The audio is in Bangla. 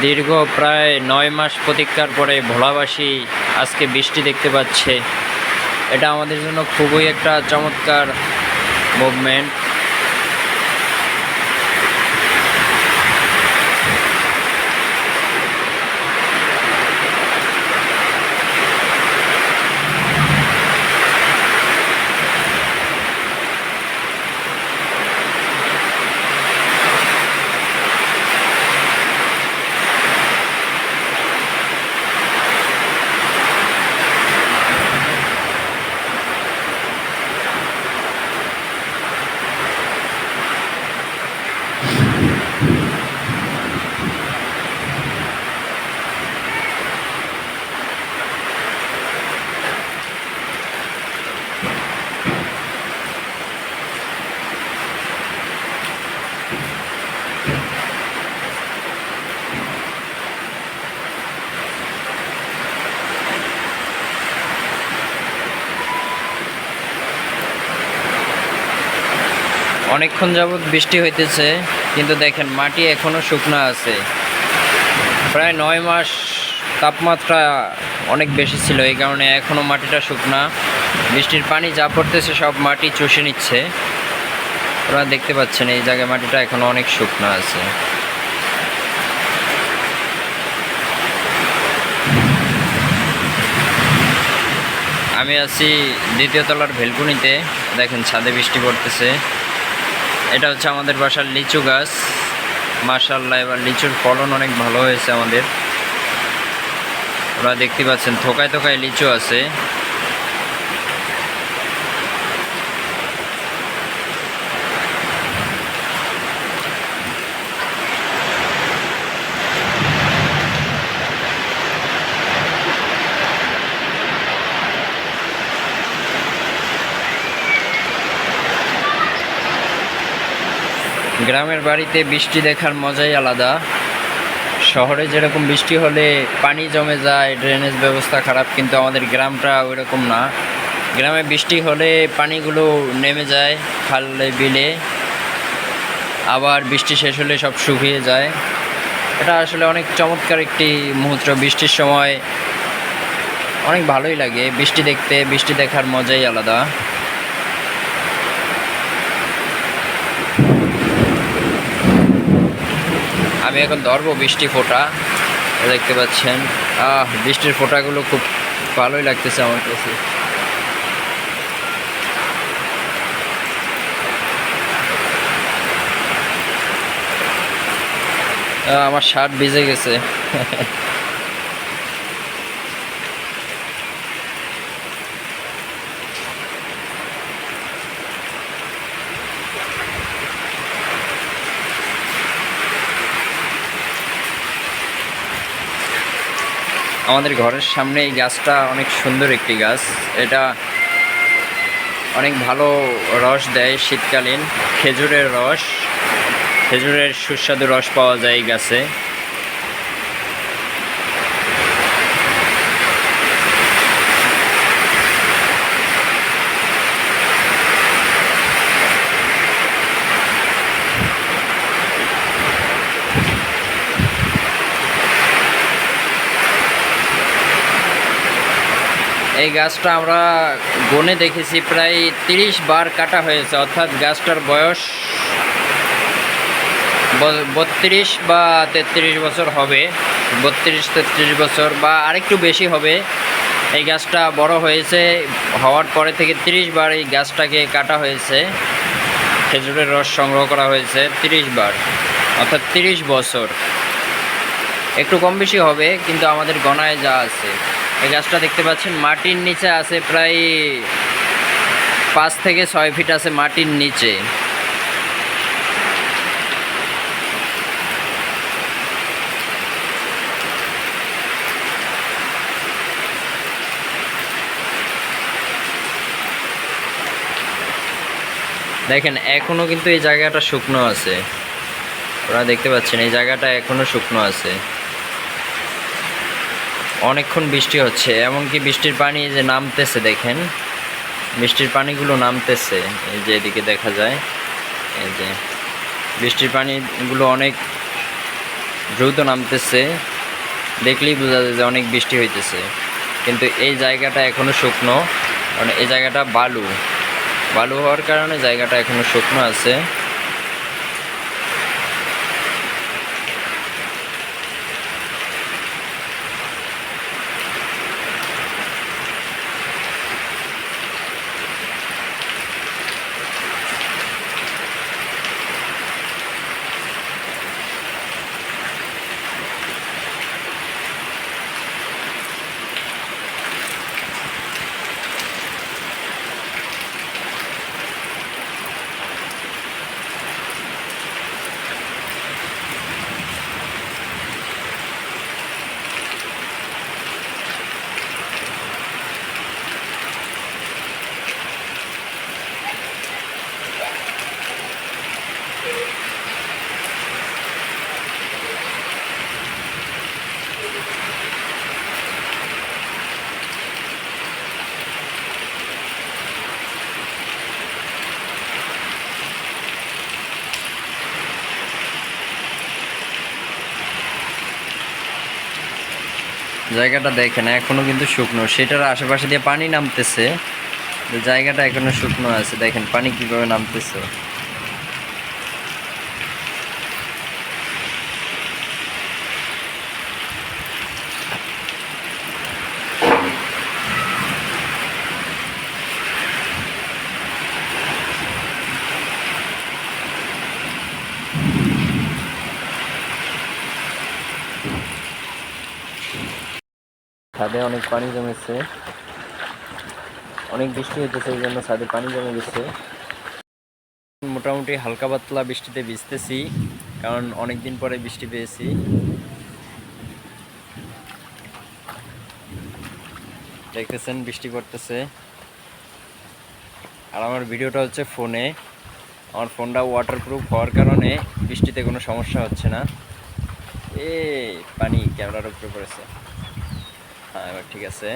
দীর্ঘ প্রায় নয় মাস প্রতীক্ষার পরে ভোলাবাসী আজকে বৃষ্টি দেখতে পাচ্ছে। এটা আমাদের জন্য খুবই একটা চমৎকার মুভমেন্ট অনেকক্ষণ যাবৎ বৃষ্টি হইতেছে, কিন্তু দেখেন মাটি এখনও শুকনো আছে। প্রায় নয় মাস তাপমাত্রা অনেক বেশি ছিল, এই কারণে এখনও মাটিটা শুকনা। বৃষ্টির পানি যা পড়তেছে সব মাটি চষে নিচ্ছে। আপনারা দেখতে পাচ্ছেন এই জায়গায় মাটিটা এখনও অনেক শুকনো আছে। আমি আছি দ্বিতীয় তলার ভেলকুনিতে, দেখেন ছাদে বৃষ্টি পড়তেছে। এটা হচ্ছে আমাদের বাসার লিচু গাছ। মার্শাল্লাহ এবার লিচুর ফলন অনেক ভালো হয়েছে আমাদের। ওরা দেখতে পাচ্ছেন, থোকায় থোকায় লিচু আছে। গ্রামের বাড়িতে বৃষ্টি দেখার মজাই আলাদা। শহরে যেরকম বৃষ্টি হলে পানি জমে যায় ড্রেনেজ ব্যবস্থা খারাপ, কিন্তু আমাদের গ্রামটা ওই রকম না। গ্রামে বৃষ্টি হলে পানিগুলো নেমে যায়, খালে বিলে। আবার বৃষ্টি শেষ হলে সব শুকিয়ে যায়। এটা আসলে অনেক চমৎকার একটি মুহূর্ত। বৃষ্টির সময় অনেক ভালোই লাগে। বৃষ্টি দেখতে, বৃষ্টি দেখার মজাই আলাদা। আমি এখন ধরবো বৃষ্টি ফোটা, দেখতে পাচ্ছেন। আহ, বৃষ্টির ফোঁটাগুলো খুব ভালোই লাগতেছে আমার কাছে। আমার শার্ট ভিজে গেছে। আমাদের ঘরের সামনে এই গাছটা অনেক সুন্দর একটি গাছ। এটা অনেক ভালো রস দেয় শীতকালীন। খেজুরের রস। খেজুরের সুস্বাদু রস পাওয়া যায় এই গাছে। এই গাছটা আমরা গনে দেখেছি, প্রায় তিরিশ বার কাটা হয়েছে, অর্থাৎ গাছটার বয়স বত্রিশ বা তেত্রিশ বছর হবে, বত্রিশ তেত্রিশ বছর বা আরেকটু বেশি হবে। এই গাছটা বড় হয়েছে, হওয়ার পরে থেকে তিরিশ বার এই গাছটাকে কাটা হয়েছে, খেজুরের রস সংগ্রহ করা হয়েছে তিরিশ বার, অর্থাৎ তিরিশ বছর। একটু কম বেশি হবে, কিন্তু আমাদের গণায় যা আছে। এই গাছটা দেখতে পাচ্ছেন, মাটির নিচে আছে প্রায় পাঁচ থেকে ছয় ফিট আছে মাটির নিচে। দেখেন এখনও কিন্তু এই জায়গাটা শুকনো আছে। ওরা দেখতে পাচ্ছেন, এই জায়গাটা এখনও শুকনো আছে। অনেকক্ষণ বৃষ্টি হচ্ছে, এমনকি বৃষ্টির পানি যে নামতেছে দেখেন। বৃষ্টির পানিগুলো নামতেছে, এই যে এদিকে দেখা যায়, এই যে বৃষ্টির পানিগুলো অনেক দ্রুত নামতেছে, দেখলেই বোঝা যায় যে অনেক বৃষ্টি হইতেছে। কিন্তু এই জায়গাটা এখনও শুকনো কারণ এই জায়গাটা বালু। বালু হওয়ার কারণে জায়গাটা এখনও শুকনো আছে। জায়গাটা দেখেন, এখনও কিন্তু শুকনো। সেটার আশেপাশে দিয়ে পানি নামতেছে। জায়গাটা এখনও শুকনো আছে। দেখেন, পানি কীভাবে নামতেছে। ছাদে অনেক পানি জমেছে। অনেক বৃষ্টি হইতেছে, এই জন্য ছাদে পানি জমে গেছে। মোটামুটি হালকা পাতলা বৃষ্টিতে ভিজতেছি, কারণ অনেক দিন পরে বৃষ্টি পেয়েছি। দেখতেছেন, বৃষ্টি পড়তেছে। আর আমার ভিডিওটা হচ্ছে ফোনে। আমার ফোনটা ওয়াটারপ্রুফ হওয়ার কারণে বৃষ্টিতে কোনো সমস্যা হচ্ছে না। এ পানি ক্যামেরার উপরে পড়েছে। হ্যাঁ এবার ঠিক আছে।